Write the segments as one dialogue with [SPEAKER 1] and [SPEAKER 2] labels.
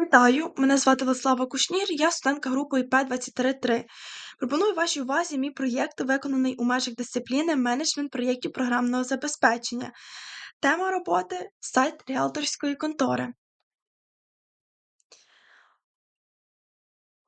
[SPEAKER 1] Вітаю, мене звати Владислава Кушнір, я студентка групи ІП-23-3. Пропоную вашій увазі мій проєкт, виконаний у межах дисципліни менеджмент проєктів програмного забезпечення. Тема роботи сайт ріалторської контори.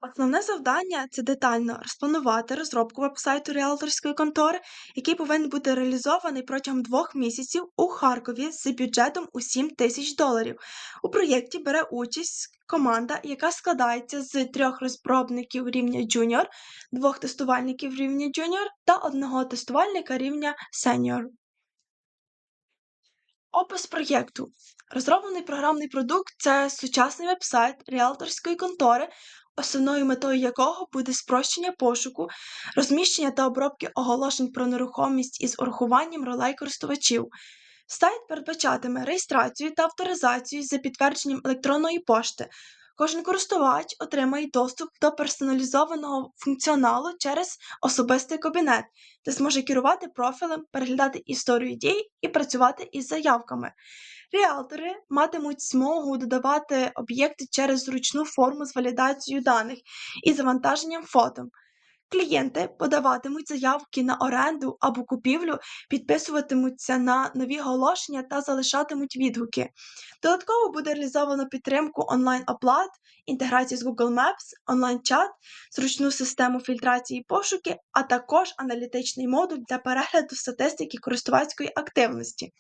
[SPEAKER 1] Основне завдання це детально розпланувати розробку веб-сайту ріалторської контори, який повинен бути реалізований протягом двох місяців у Харкові з бюджетом у 7 тисяч доларів. У проєкті бере участь команда, яка складається з трьох розробників рівня Junior, двох тестувальників рівня Junior та одного тестувальника рівня Senior. Опис проєкту. Розроблений програмний продукт це сучасний веб-сайт ріалторської контори, основною метою якого буде спрощення пошуку, розміщення та обробки оголошень про нерухомість із урахуванням ролей користувачів. Сайт передбачатиме реєстрацію та авторизацію за підтвердженням електронної пошти. Кожен користувач отримає доступ до персоналізованого функціоналу через особистий кабінет, де зможе керувати профілем, переглядати історію дій і працювати із заявками. Ріалтори матимуть змогу додавати об'єкти через зручну форму з валідацією даних і завантаженням фото. Клієнти подаватимуть заявки на оренду або купівлю, підписуватимуться на нові оголошення та залишатимуть відгуки. Додатково буде реалізовано підтримку онлайн-оплат, інтеграцію з Google Maps, онлайн-чат, зручну систему фільтрації і пошуки, а також аналітичний модуль для перегляду статистики користувацької активності.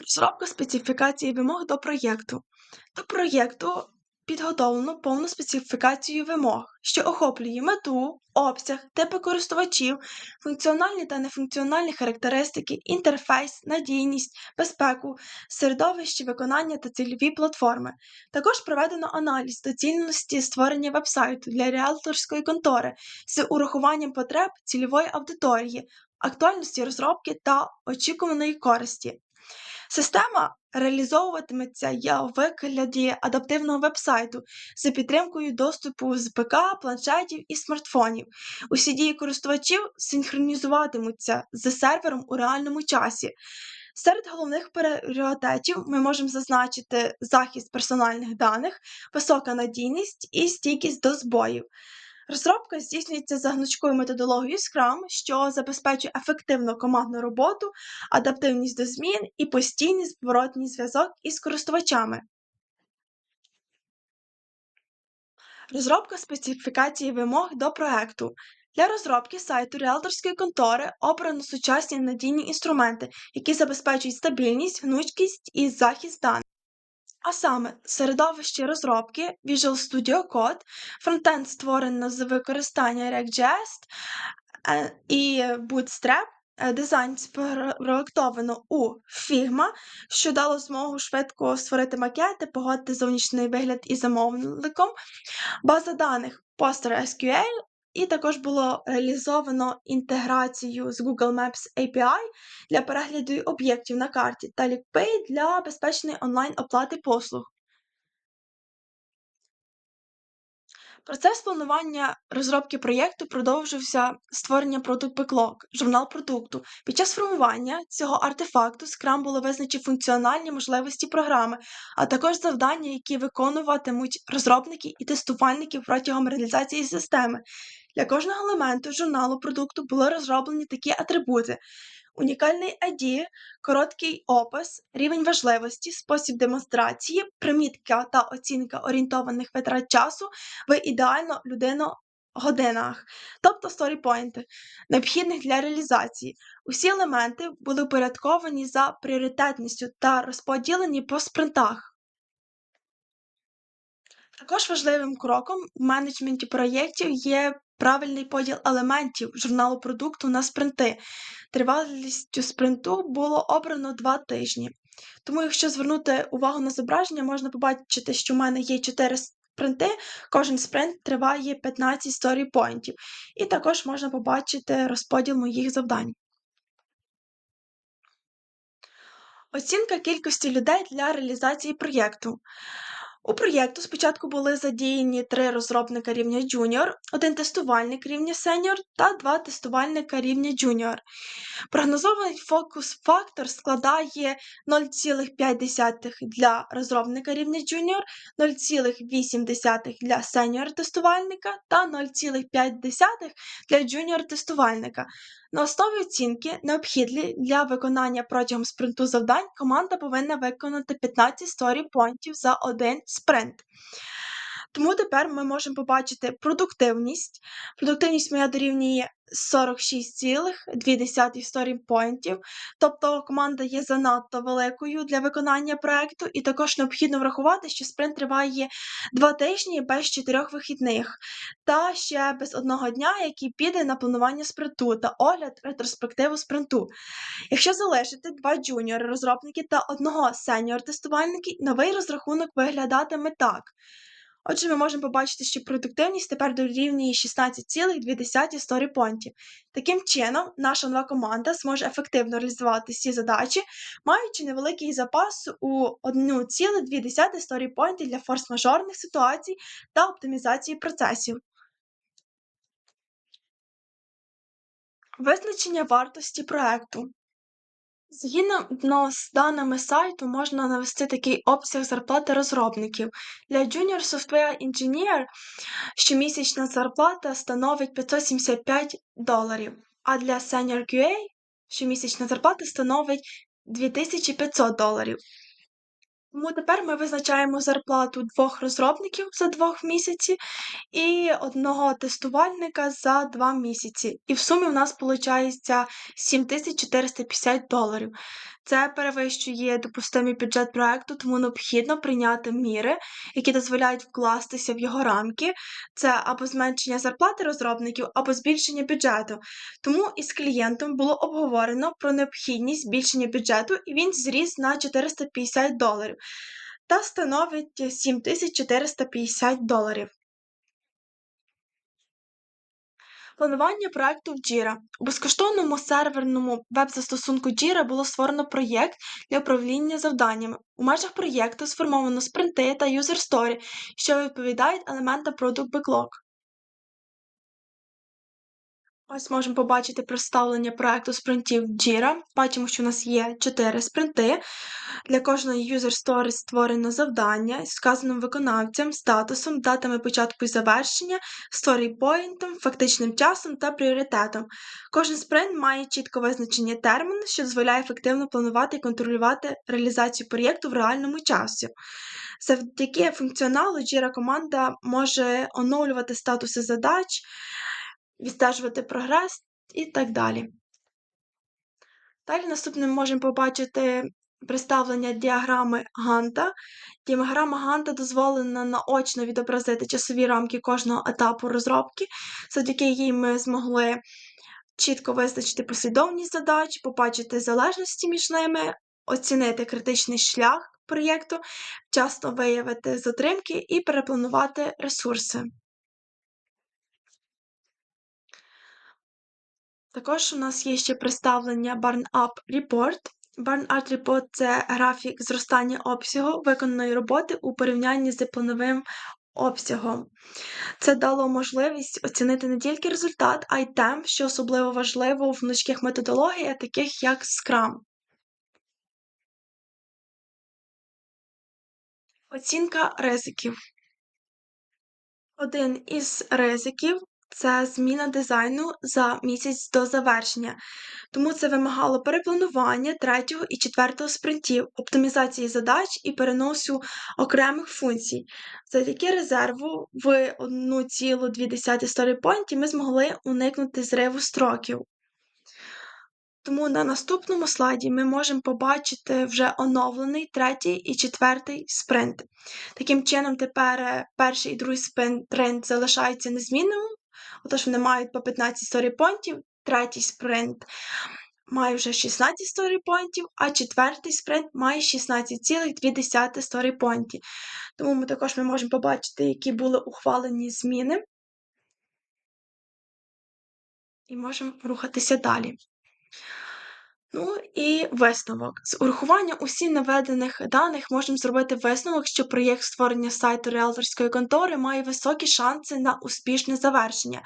[SPEAKER 1] Розробка специфікації вимог до проєкту. До проєкту підготовлено повну специфікацію вимог, що охоплює мету, обсяг, типи користувачів, функціональні та нефункціональні характеристики, інтерфейс, надійність, безпеку, середовище виконання та цільові платформи. Також проведено аналіз доцільності створення вебсайту для ріалторської контори з урахуванням потреб цільової аудиторії, актуальності розробки та очікуваної користі. Система реалізовуватиметься я у вигляді адаптивного веб-сайту з підтримкою доступу з ПК, планшетів і смартфонів. Усі дії користувачів синхронізуватимуться з сервером у реальному часі. Серед головних пріоритетів ми можемо зазначити захист персональних даних, висока надійність і стійкість до збоїв. Розробка здійснюється за гнучкою методологією Scrum, що забезпечує ефективну командну роботу, адаптивність до змін і постійний зворотній зв'язок із користувачами. Розробка специфікації вимог до проекту. Для розробки сайту ріалторської контори обрано сучасні надійні інструменти, які забезпечують стабільність, гнучкість і захист даних. А саме середовище розробки Visual Studio Code, фронтенд створено з використання React.js е, і Bootstrap, е, дизайн спроектовано у Figma, що дало змогу швидко створити макети, погодити зовнішній вигляд із замовником, база даних PostgreSQL і також було реалізовано інтеграцію з Google Maps API для перегляду об'єктів на карті та LinkPay для безпечної онлайн-оплати послуг. Процес планування розробки проєкту продовжився створення продукт Backlog, журнал продукту. Під час формування цього артефакту було визначив функціональні можливості програми, а також завдання, які виконуватимуть розробники і тестувальники протягом реалізації системи. Для кожного елементу журналу продукту були розроблені такі атрибути: унікальний ID, короткий опис, рівень важливості, спосіб демонстрації, примітка та оцінка орієнтованих витрат часу в ідеально людино-годинах, тобто сторіпойнти, необхідних для реалізації. Усі елементи були упорядковані за пріоритетністю та розподілені по спринтах. Також важливим кроком в менеджменті проєктів є правильний поділ елементів журналу продукту на спринти. Тривалістю спринту було обрано два тижні. Тому, якщо звернути увагу на зображення, можна побачити, що в мене є 4 спринти, кожен спринт триває 15 сторіпойнтів. І також можна побачити розподіл моїх завдань. Оцінка кількості людей для реалізації проєкту. У проєкту спочатку були задіяні три розробника рівня Junior, один тестувальник рівня Senior та два тестувальника рівня Junior. Прогнозований фокус-фактор складає 0,5 для розробника рівня Junior, 0,8 для сеньор-тестувальника та 0,5 для джуніор-тестувальника. На основі оцінки, необхідні для виконання протягом спринту завдань, команда повинна виконати 15 сторі-понтів за один спринт. Тому тепер ми можемо побачити продуктивність. Продуктивність моя дорівнює 46,2 сторі-понтів, тобто команда є занадто великою для виконання проекту, і також необхідно врахувати, що спринт триває 2 тижні без 4 вихідних, та ще без одного дня, який піде на планування спринту та огляд ретроспективу спринту. Якщо залишити два джуніори розробники та одного сеньор-тестувальники, новий розрахунок виглядатиме так. Отже, ми можемо побачити, що продуктивність тепер дорівнює 16,2 сторі-понтів. Таким чином, наша нова команда зможе ефективно реалізувати всі задачі, маючи невеликий запас у 1,2 сторі-понти для форс-мажорних ситуацій та оптимізації процесів. Визначення вартості проекту. Згідно з даними сайту, можна навести такий обсяг зарплати розробників. Для Junior Software Engineer щомісячна зарплата становить 575 доларів, а для Senior QA щомісячна зарплата становить 2500 доларів. Тому тепер ми визначаємо зарплату двох розробників за двох місяці і одного тестувальника за два місяці. І в сумі в нас виходить 7450 доларів. Це перевищує допустимий бюджет проекту, тому необхідно прийняти міри, які дозволяють вкластися в його рамки. Це або зменшення зарплати розробників, або збільшення бюджету. Тому із клієнтом було обговорено про необхідність збільшення бюджету, і він зріс на 450 доларів та становить 7450 доларів. Планування проекту в Jira. У безкоштовному серверному веб-застосунку Jira було створено проєкт для управління завданнями. У межах проєкту сформовано спринти та юзер-сторі, що відповідають елементам Product Backlog. Ось можемо побачити представлення проекту спринтів Jira. Бачимо, що у нас є 4 спринти. Для кожної user story створено завдання з вказаним виконавцем, статусом, датами початку і завершення, сторіпоінтом, фактичним часом та пріоритетом. Кожен спринт має чітко визначені терміни, що дозволяє ефективно планувати і контролювати реалізацію проєкту в реальному часі. Завдяки функціоналу Jira команда може оновлювати статуси задач відстежувати прогрес і так далі. Далі наступним можемо побачити представлення діаграми Ганта. Діаграма Ганта дозволена наочно відобразити часові рамки кожного етапу розробки, завдяки їй ми змогли чітко визначити послідовність задач, побачити залежності між ними, оцінити критичний шлях проєкту, вчасно виявити затримки і перепланувати ресурси. Також у нас є ще представлення Burn-Up Report. Burn-Up Report – це графік зростання обсягу виконаної роботи у порівнянні з плановим обсягом. Це дало можливість оцінити не тільки результат, а й темп, що особливо важливо в гнучких методологіях, таких як Scrum. Оцінка ризиків. Один із ризиків це зміна дизайну за місяць до завершення, тому це вимагало перепланування третього і четвертого спринтів, оптимізації задач і переносу окремих функцій. Завдяки резерву в 1,2 сторіпойнті ми змогли уникнути зриву строків. Тому на наступному слайді ми можемо побачити вже оновлений третій і четвертий спринт. Таким чином, тепер е, перший і другий спринт залишаються незмінними, Отож, вони мають по 15 сторіпонтів, третій спринт має вже 16 сторіпонтів, а четвертий спринт має 16,2 сторіпонтів. Тому ми також ми можемо побачити, які були ухвалені зміни. І можемо рухатися далі. Ну і висновок. З урахуванням усіх наведених даних можемо зробити висновок, що проєкт створення сайту риелторської контори має високі шанси на успішне завершення.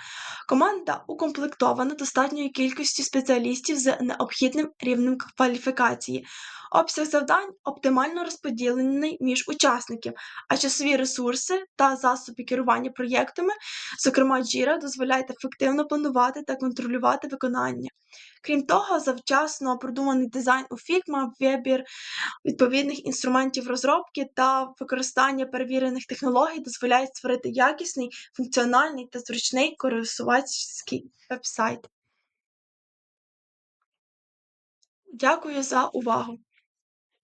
[SPEAKER 1] Команда укомплектована достатньою кількістю спеціалістів з необхідним рівнем кваліфікації. Обсяг завдань оптимально розподілений між учасників, а часові ресурси та засоби керування проєктами, зокрема Jira, дозволяють ефективно планувати та контролювати виконання. Крім того, завчасно продуманий дизайн у Figma, вибір відповідних інструментів розробки та використання перевірених технологій дозволяють створити якісний, функціональний та зручний користувацький веб-сайт. Дякую за увагу!